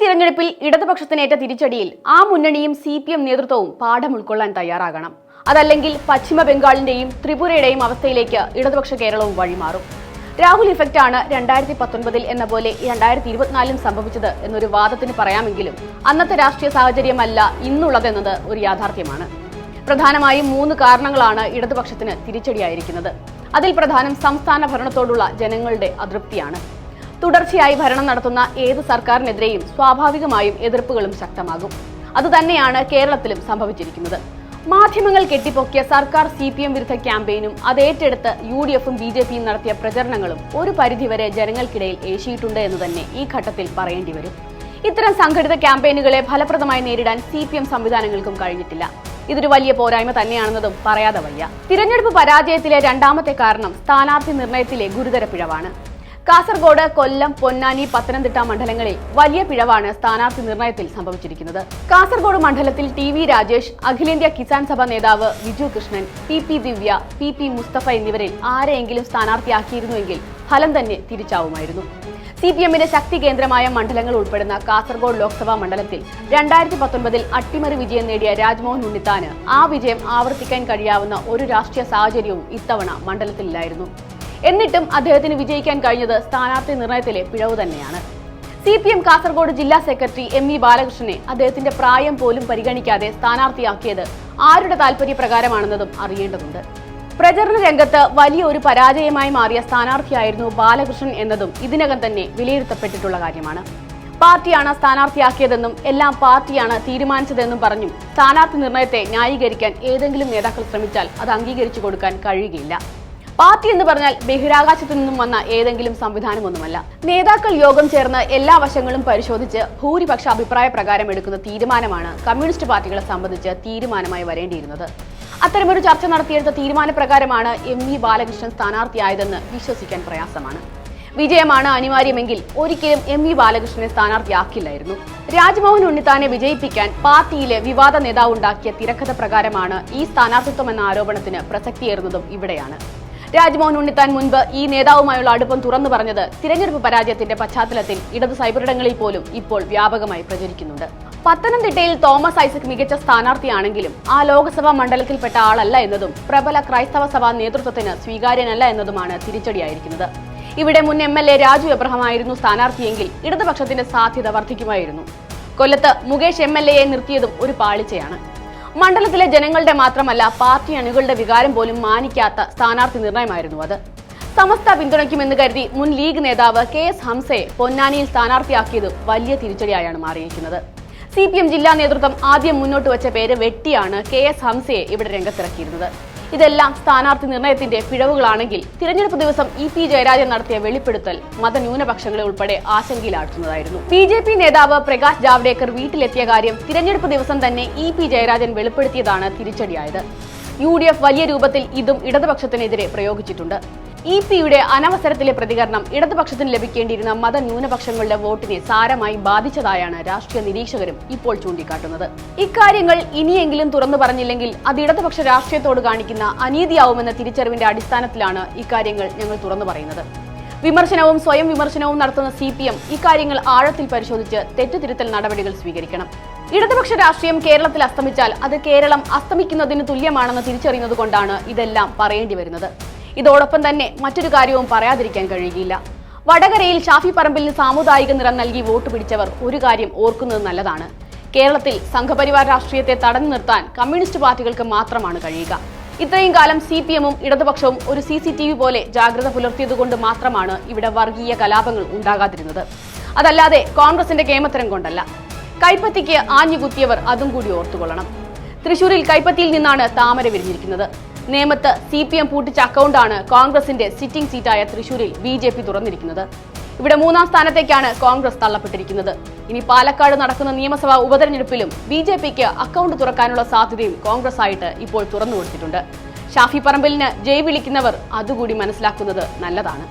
തിരഞ്ഞെടുപ്പിൽ ഇടതുപക്ഷത്തിനേറ്റ തിരിച്ചടിയിൽ ആ മുന്നണിയും C P M നേതൃത്വവും പാഠം ഉൾക്കൊള്ളാൻ തയ്യാറാകണം. അതല്ലെങ്കിൽ പശ്ചിമ ബംഗാളിന്റെയും ത്രിപുരയുടെയും അവസ്ഥയിലേക്ക് ഇടതുപക്ഷ കേരളവും വഴിമാറും. രാഹുൽ ഇഫക്റ്റ് ആണ് രണ്ടായിരത്തി പത്തൊൻപതിൽ എന്ന പോലെ രണ്ടായിരത്തി ഇരുപത്തിനാലിലും സംഭവിച്ചത് എന്നൊരു വാദത്തിന് പറയാമെങ്കിലും അന്നത്തെ രാഷ്ട്രീയ സാഹചര്യമല്ല ഇന്നുള്ളതെന്നത് ഒരു യാഥാർത്ഥ്യമാണ്. പ്രധാനമായും മൂന്ന് കാരണങ്ങളാണ് ഇടതുപക്ഷത്തിന് തിരിച്ചടിയായിരിക്കുന്നത്. അതിൽ പ്രധാനം സംസ്ഥാന ഭരണത്തോടുള്ള ജനങ്ങളുടെ അതൃപ്തിയാണ്. തുടർച്ചയായി ഭരണം നടത്തുന്ന ഏത് സർക്കാരിനെതിരെയും സ്വാഭാവികമായും എതിർപ്പുകളും ശക്തമാകും. അതുതന്നെയാണ് കേരളത്തിലും സംഭവിച്ചിരിക്കുന്നത്. മാധ്യമങ്ങൾ കെട്ടിപ്പൊക്കിയ സർക്കാർ സി പി എം വിരുദ്ധ ക്യാമ്പയിനും അത് ഏറ്റെടുത്ത് യു ഡി എഫും ബി ജെ പിയും നടത്തിയ പ്രചരണങ്ങളും ഒരു പരിധിവരെ ജനങ്ങൾക്കിടയിൽ ഏശിയിട്ടുണ്ട് എന്ന് തന്നെ ഈ ഘട്ടത്തിൽ പറയേണ്ടി വരും. ഇത്തരം സംഘടിത ക്യാമ്പയിനുകളെ ഫലപ്രദമായി നേരിടാൻ സി പി എം സംവിധാനങ്ങൾക്കും കഴിഞ്ഞിട്ടില്ല. ഇതൊരു വലിയ പോരായ്മ തന്നെയാണെന്നതും പറയാതെ വയ്യ. തിരഞ്ഞെടുപ്പ് പരാജയത്തിലെ രണ്ടാമത്തെ കാരണം സ്ഥാനാർത്ഥി നിർണയത്തിലെ ഗുരുതര പിഴവാണ്. കാസർഗോഡ് കൊല്ലം പൊന്നാനി പത്തനംതിട്ട മണ്ഡലങ്ങളിൽ വലിയ പിഴവാണ് സ്ഥാനാർത്ഥി നിർണയത്തിൽ സംഭവിച്ചിരിക്കുന്നത്. കാസർഗോഡ് മണ്ഡലത്തിൽ ടി വി രാജേഷ് അഖിലേന്ത്യാ കിസാൻ സഭ നേതാവ് Viju Krishnan P P Divya P P Mustafa എന്നിവരിൽ ആരെയെങ്കിലും സ്ഥാനാർത്ഥിയാക്കിയിരുന്നുവെങ്കിൽ ഫലം തന്നെ തിരിച്ചാവുമായിരുന്നു. സി പി എമ്മിന്റെ ശക്തി കേന്ദ്രമായ മണ്ഡലങ്ങൾ ഉൾപ്പെടുന്ന കാസർഗോഡ് ലോക്സഭാ മണ്ഡലത്തിൽ രണ്ടായിരത്തി പത്തൊൻപതിൽ അട്ടിമറി വിജയം നേടിയ രാജ്മോഹൻ ഉണ്ണിത്താന് ആ വിജയം ആവർത്തിക്കാൻ കഴിയാവുന്ന ഒരു രാഷ്ട്രീയ സാഹചര്യവും ഇത്തവണ മണ്ഡലത്തിലില്ലായിരുന്നു. എന്നിട്ടും അദ്ദേഹത്തിന് വിജയിക്കാൻ കഴിഞ്ഞത് സ്ഥാനാർത്ഥി നിർണയത്തിലെ പിഴവ് തന്നെയാണ്. സി പി എം കാസർഗോഡ് ജില്ലാ സെക്രട്ടറി എം ഇ ബാലകൃഷ്ണനെ അദ്ദേഹത്തിന്റെ പ്രായം പോലും പരിഗണിക്കാതെ സ്ഥാനാർത്ഥിയാക്കിയത് ആരുടെ താല്പര്യപ്രകാരമാണെന്നതും അറിയേണ്ടതുണ്ട്. പ്രചരണ രംഗത്ത് വലിയ ഒരു പരാജയമായി മാറിയ സ്ഥാനാർത്ഥിയായിരുന്നു ബാലകൃഷ്ണൻ എന്നതും ഇതിനകം തന്നെ വിലയിരുത്തപ്പെട്ടിട്ടുള്ള കാര്യമാണ്. പാർട്ടിയാണ് സ്ഥാനാർത്ഥിയാക്കിയതെന്നും എല്ലാം പാർട്ടിയാണ് തീരുമാനിച്ചതെന്നും പറഞ്ഞും സ്ഥാനാർത്ഥി നിർണയത്തെ ന്യായീകരിക്കാൻ ഏതെങ്കിലും നേതാക്കൾ ശ്രമിച്ചാൽ അത് അംഗീകരിച്ചു കൊടുക്കാൻ കഴിയുകയില്ല. പാർട്ടി എന്ന് പറഞ്ഞാൽ ബഹിരാകാശത്തു നിന്നും വന്ന ഏതെങ്കിലും സംവിധാനമൊന്നുമല്ല. നേതാക്കൾ യോഗം ചേർന്ന് എല്ലാ വശങ്ങളും പരിശോധിച്ച് ഭൂരിപക്ഷ അഭിപ്രായ പ്രകാരം എടുക്കുന്ന തീരുമാനമാണ് കമ്മ്യൂണിസ്റ്റ് പാർട്ടികളെ സംബന്ധിച്ച് തീരുമാനമായി വരേണ്ടിയിരുന്നത്. അത്തരമൊരു ചർച്ച നടത്തിയെടുത്ത തീരുമാനപ്രകാരമാണ് എം വി ബാലകൃഷ്ണൻ സ്ഥാനാർത്ഥിയായതെന്ന് വിശ്വസിക്കാൻ പ്രയാസമാണ്. വിജയമാണ് അനിവാര്യമെങ്കിൽ ഒരിക്കലും എം വി ബാലകൃഷ്ണനെ സ്ഥാനാർത്ഥിയാക്കില്ലായിരുന്നു. രാജ്മോഹൻ ഉണ്ണിത്താനെ വിജയിപ്പിക്കാൻ പാർട്ടിയിലെ വിവാദ നേതാവ് ഉണ്ടാക്കിയ തിരക്കഥ പ്രകാരമാണ് ഈ സ്ഥാനാർത്ഥിത്വം എന്ന ആരോപണത്തിന് പ്രസക്തിയേറുന്നതും ഇവിടെയാണ്. രാജ്മോഹൻ ഉണ്ണിത്താൻ മുൻപ് ഈ നേതാവുമായുള്ള അടുപ്പം തുറന്നു പറഞ്ഞത് തിരഞ്ഞെടുപ്പ് പരാജയത്തിന്റെ പശ്ചാത്തലത്തിൽ ഇടത് സൈബറിടങ്ങളിൽ പോലും ഇപ്പോൾ വ്യാപകമായി പ്രചരിക്കുന്നുണ്ട്. പത്തനംതിട്ടയിൽ തോമസ് ഐസക് മികച്ച സ്ഥാനാർത്ഥിയാണെങ്കിലും ആ ലോക്സഭാ മണ്ഡലത്തിൽപ്പെട്ട ആളല്ല എന്നതും പ്രബല ക്രൈസ്തവ സഭാ നേതൃത്വത്തിന് സ്വീകാര്യനല്ല എന്നതുമാണ് തിരിച്ചടിയായിരിക്കുന്നത്. ഇവിടെ മുൻ M L A Raju Abraham ആയിരുന്നു സ്ഥാനാർത്ഥിയെങ്കിൽ ഇടതുപക്ഷത്തിന്റെ സാധ്യത വർദ്ധിക്കുമായിരുന്നു. കൊല്ലത്ത് മുകേഷ് എം എൽ എയെ നിർത്തിയതും ഒരു പാളിച്ചയാണ്. മണ്ഡലത്തിലെ ജനങ്ങളുടെ മാത്രമല്ല പാർട്ടി അണികളുടെ വികാരം പോലും മാനിക്കാത്ത സ്ഥാനാർത്ഥി നിർണയമായിരുന്നു അത്. സമസ്ത പിന്തുണയ്ക്കുമെന്ന് കരുതി മുൻ ലീഗ് നേതാവ് കെ എസ് ഹംസയെ പൊന്നാനിയിൽ സ്ഥാനാർത്ഥിയാക്കിയത് വലിയ തിരിച്ചടിയായാണ് മാറിയിരിക്കുന്നത്. സി പി എം ജില്ലാ നേതൃത്വം ആദ്യം മുന്നോട്ട് വെച്ച പേര് വെട്ടിയാണ് കെ എസ് ഹംസയെ ഇവിടെ രംഗത്തിറക്കിയിരുന്നത്. ഇതെല്ലാം സ്ഥാനാർത്ഥി നിർണയത്തിന്റെ പിഴവുകളാണെങ്കിൽ തിരഞ്ഞെടുപ്പ് ദിവസം ഇ പി ജയരാജൻ നടത്തിയ വെളിപ്പെടുത്തൽ മതന്യൂനപക്ഷങ്ങളെ ഉൾപ്പെടെ ആശങ്കയിലാഴ്ത്തുന്നതായിരുന്നു. ബി ജെ പി നേതാവ് പ്രകാശ് ജാവ്ദേക്കർ വീട്ടിലെത്തിയ കാര്യം തിരഞ്ഞെടുപ്പ് ദിവസം തന്നെ ഇ പി ജയരാജൻ വെളിപ്പെടുത്തിയതാണ് തിരിച്ചടിയായത്. യു ഡി എഫ് വലിയ രൂപത്തിൽ ഇതും ഇടതുപക്ഷത്തിനെതിരെ പ്രയോഗിച്ചിട്ടുണ്ട്. ഇ പിയുടെ അനവസരത്തിലെ പ്രതികരണം. ഇടതുപക്ഷത്തിന് ലഭിക്കേണ്ടിയിരുന്ന മതന്യൂനപക്ഷങ്ങളുടെ വോട്ടിനെ സാരമായി ബാധിച്ചതായാണ് രാഷ്ട്രീയ നിരീക്ഷകരും ഇപ്പോൾ ചൂണ്ടിക്കാട്ടുന്നത്. ഇക്കാര്യങ്ങൾ ഇനിയെങ്കിലും തുറന്നു പറഞ്ഞില്ലെങ്കിൽ അത് ഇടതുപക്ഷ രാഷ്ട്രീയത്തോട് കാണിക്കുന്ന അനീതിയാവുമെന്ന തിരിച്ചറിവിന്റെ അടിസ്ഥാനത്തിലാണ് ഇക്കാര്യങ്ങൾ ഞങ്ങൾ തുറന്നു പറയുന്നത്. വിമർശനവും സ്വയം വിമർശനവും നടത്തുന്ന സി പി എം ഇക്കാര്യങ്ങൾ ആഴത്തിൽ പരിശോധിച്ച് തെറ്റുതിരുത്തൽ നടപടികൾ സ്വീകരിക്കണം. ഇടതുപക്ഷ രാഷ്ട്രീയം കേരളത്തിൽ അസ്തമിച്ചാൽ അത് കേരളം അസ്തമിക്കുന്നതിന് തുല്യമാണെന്ന് തിരിച്ചറിയുന്നത് കൊണ്ടാണ് ഇതെല്ലാം പറയേണ്ടി വരുന്നത്. ഇതോടൊപ്പം തന്നെ മറ്റൊരു കാര്യവും പറയാതിരിക്കാൻ കഴിയുകയില്ല. വടകരയിൽ ഷാഫി പറമ്പിലിന് സാമുദായിക നിറം നൽകി വോട്ട് പിടിച്ചവർ ഒരു കാര്യം ഓർക്കുന്നത് നല്ലതാണ്. കേരളത്തിൽ സംഘപരിവാർ രാഷ്ട്രീയത്തെ തടഞ്ഞു നിർത്താൻ കമ്മ്യൂണിസ്റ്റ് പാർട്ടികൾക്ക് മാത്രമാണ് കഴിയുക. ഇത്രയും കാലം സി പി എമ്മും ഇടതുപക്ഷവും ഒരു സി സി ടി വി പോലെ ജാഗ്രത പുലർത്തിയതുകൊണ്ട് മാത്രമാണ് ഇവിടെ വർഗീയ കലാപങ്ങൾ ഉണ്ടാകാതിരുന്നത്. അതല്ലാതെ കോൺഗ്രസിന്റെ കേമത്തരം കൊണ്ടല്ല. കൈപ്പത്തിക്ക് ആഞ്ഞുകുത്തിയവർ അതും കൂടി ഓർത്തുകൊള്ളണം. തൃശൂരിൽ കൈപ്പത്തിയിൽ നിന്നാണ് താമര വിരിഞ്ഞിരിക്കുന്നത്. നേമത്ത് സി പി എം പൂട്ടിച്ച അക്കൗണ്ടാണ് കോൺഗ്രസിന്റെ സിറ്റിംഗ് സീറ്റായ തൃശൂരിൽ ബി ജെ പി തുറന്നിരിക്കുന്നത്. ഇവിടെ മൂന്നാം സ്ഥാനത്തേക്കാണ് കോൺഗ്രസ് തള്ളപ്പെട്ടിരിക്കുന്നത്. ഇനി പാലക്കാട് നടക്കുന്ന നിയമസഭാ ഉപതെരഞ്ഞെടുപ്പിലും ബി ജെ പിക്ക് അക്കൗണ്ട് തുറക്കാനുള്ള സാധ്യതയും കോൺഗ്രസ് ആയിട്ട് ഇപ്പോൾ തുറന്നു കൊടുത്തിട്ടുണ്ട് ഷാഫി പറമ്പിലിന് ജയ് വിളിക്കുന്നവർ അതുകൂടി മനസ്സിലാക്കുന്നത് നല്ലതാണ്.